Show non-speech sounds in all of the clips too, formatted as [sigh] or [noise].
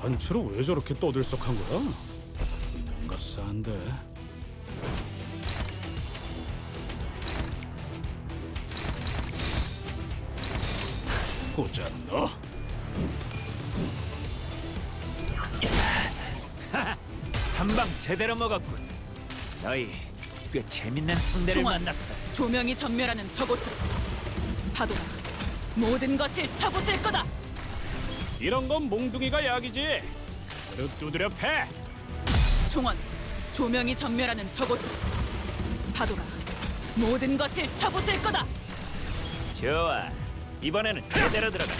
단체로 왜 저렇게 떠들썩한 거야? 뭔가 싼데. 보자 너. [laughs] 한방 제대로 먹었군. 너희 꽤 재밌는 상대를 종원. 만났어. 조명이 전멸하는 저곳 파도가 모든 것을 쳐부술 거다 이런 건 몽둥이가 약이지. 그릇 두드려 패. 총원 조명이 전멸하는 저곳 파도가 모든 것을 쳐부술 거다 좋아. 이번에는 제대로 들어가.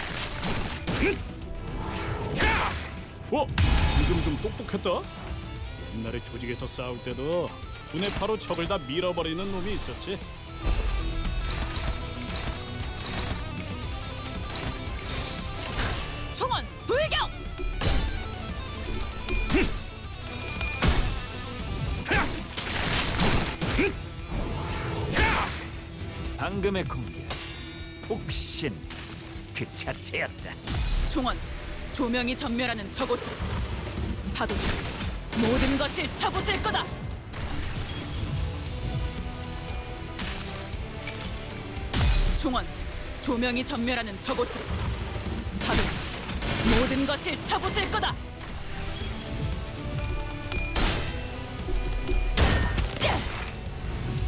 어? 지금 좀 똑똑했다. 옛날에 조직에서 싸울 때도 두뇌파로 적을 다 밀어버리는 놈이 있었지. 방금의 공격. 폭신. 그 자체였다. 총원 조명이 전멸하는 저곳 파도가 모든 것을 쳐부술 거다 총원 조명이 전멸하는 저곳 파도가 모든 것을 쳐부술 거다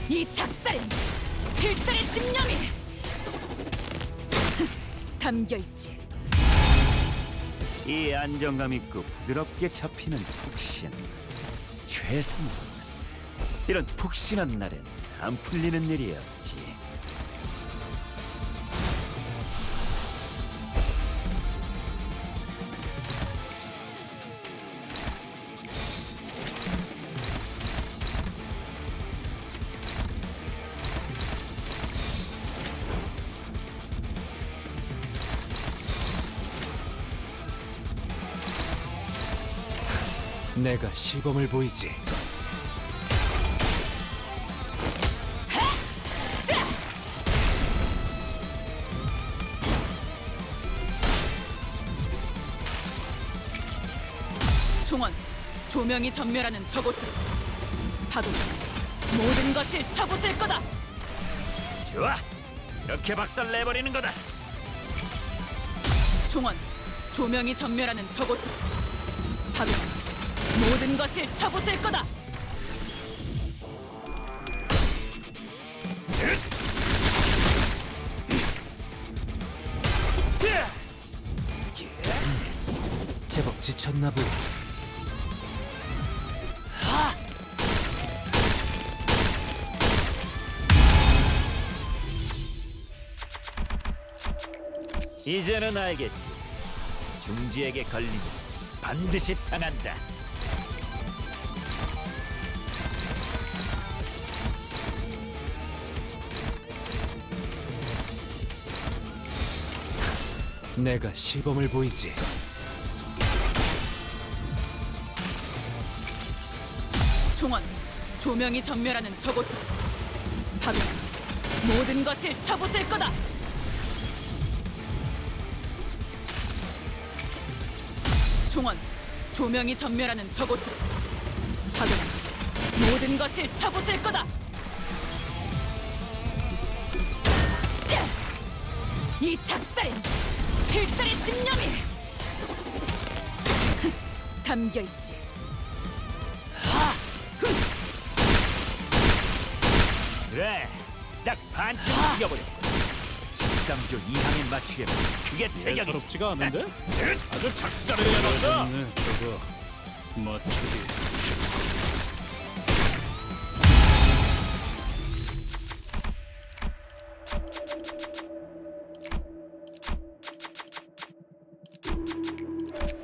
이 작살엔 필살의 집념이 [laughs] 담겨있지 이 안정감 있고 부드럽게 잡히는 푹신. 최상급. 이런 푹신한 날엔 안 풀리는 일이 없지. 내가 시범을 보이지. 총원 조명이 전멸하는 저곳 파도가 모든 것을 쳐부술 거다 좋아. 이렇게 박살 내버리는 거다. 총원 조명이 전멸하는 저곳 파도가 모든 것을 쳐부술 거다 제법 지쳤나 보다. 이제는 알겠지. 중지에게 걸리면 반드시 당한다. 내가 시범을 보이지. 총원 조명이 전멸하는 저곳. 파도가 모든 것을 쳐부술 거다. 총원 조명이 전멸하는 저곳. 파도가 모든 것을 쳐부술 거다. 이 작살엔 필살의 집념이 담겨 있지 그래, 딱 반쯤 죽여버렸고. 13조 2항에 맞추려면 그게 체격이지. 예사롭지가 않은데? 아주 작살을 내놨다. 네, 저거 멋지게.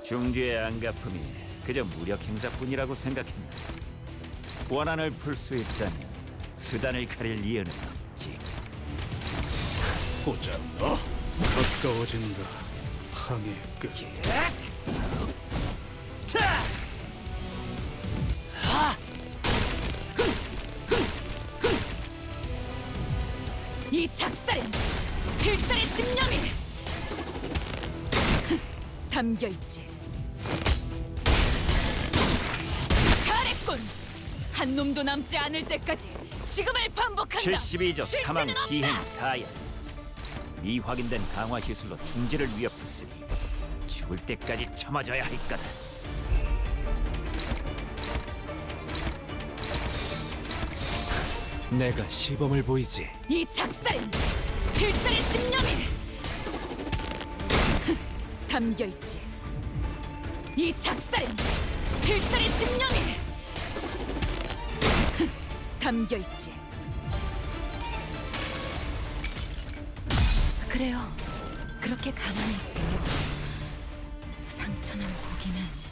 중주의 안가품이 그저 무력 행사뿐이라고 생각했나. 원한을 풀 수 있다면 수단을 가릴 이유는 없지. 보자 너. 가까워진다. 항해 끝. 자! 이 작살엔 필살의 집념이 [laughs] 담겨있지 한 놈도 남지 않을 때까지 지금을 반복한다. 72조 쉴 사망 데는 없다. 기행 사야. 이 확인된 강화 기술로 둥지를 위협했으니 죽을 때까지 참아줘야 할 거다. 내가 시범을 보이지. 이 작살엔 필살의 집념이 담겨 있지. 이 작살엔 필살의 집념이 담겨 있지. 그래요. 그렇게 가만히 있어요. 상처난 고기는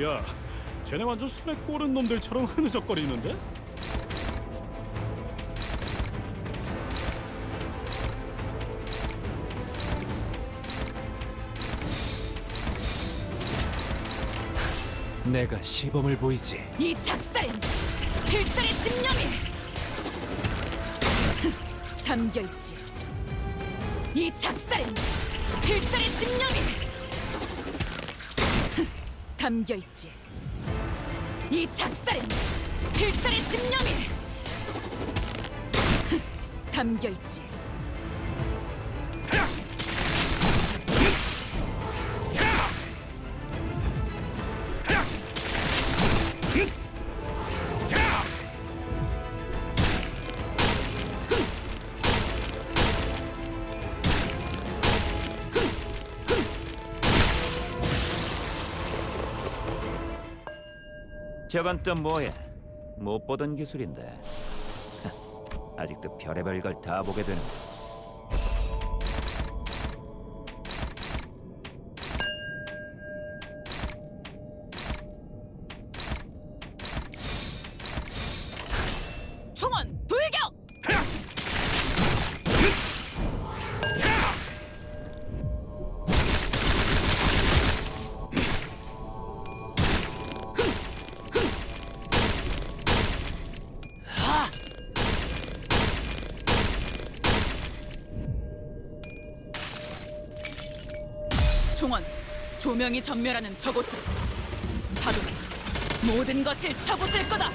야, 쟤네 완전 술에 꼬른 놈들처럼 흐느적거리는데? 내가 시범을 보이지. 이 작살엔 필살의 집념이 담겨 있지. 이 작살엔 필살의 집념이 담겨 있지. 이 작살엔 필살의 집념이 [laughs] 담겨 있지. 저건 또 뭐야? 못 보던 기술인데. [laughs] 아직도 별의별 걸 다 보게 되는. 총원 조명이 전멸하는 저곳으로 파도가 모든 것을 쳐부술 거다.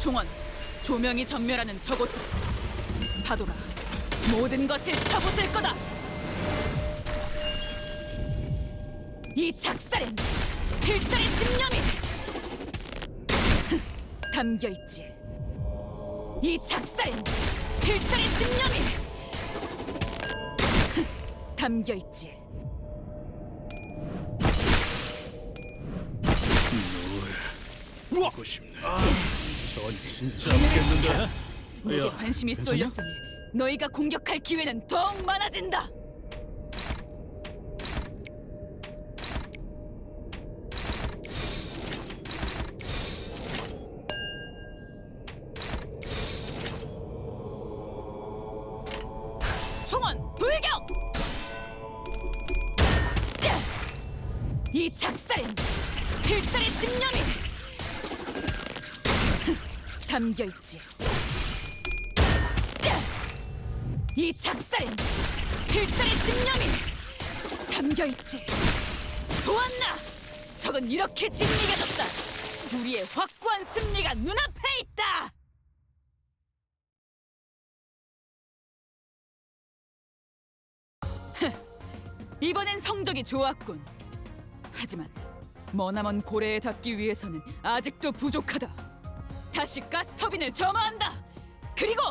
총원 조명이 전멸하는 저곳으로 파도가 모든 것을 쳐부술 거다. 이 작살엔 필살의 집념이 [laughs] 담겨 있지. 이 작살엔 필살의 집념이 [laughs] 담겨 있지. 우와! 고 싶네. 전 진짜? 지켜라. 내게 야, 관심이 괜찮냐? 쏠렸으니 너희가 공격할 기회는 더욱 많아진다. 담겨 있지. 이 작살엔 필살의 집념이 담겨 있지. 보았나? 적은 이렇게 진리가 졌다. 우리의 확고한 승리가 눈앞에 있다. [laughs] 이번엔 성적이 좋았군. 하지만 머나먼 고래에 닿기 위해서는 아직도 부족하다. 다시 가스터빈을 점화한다. 그리고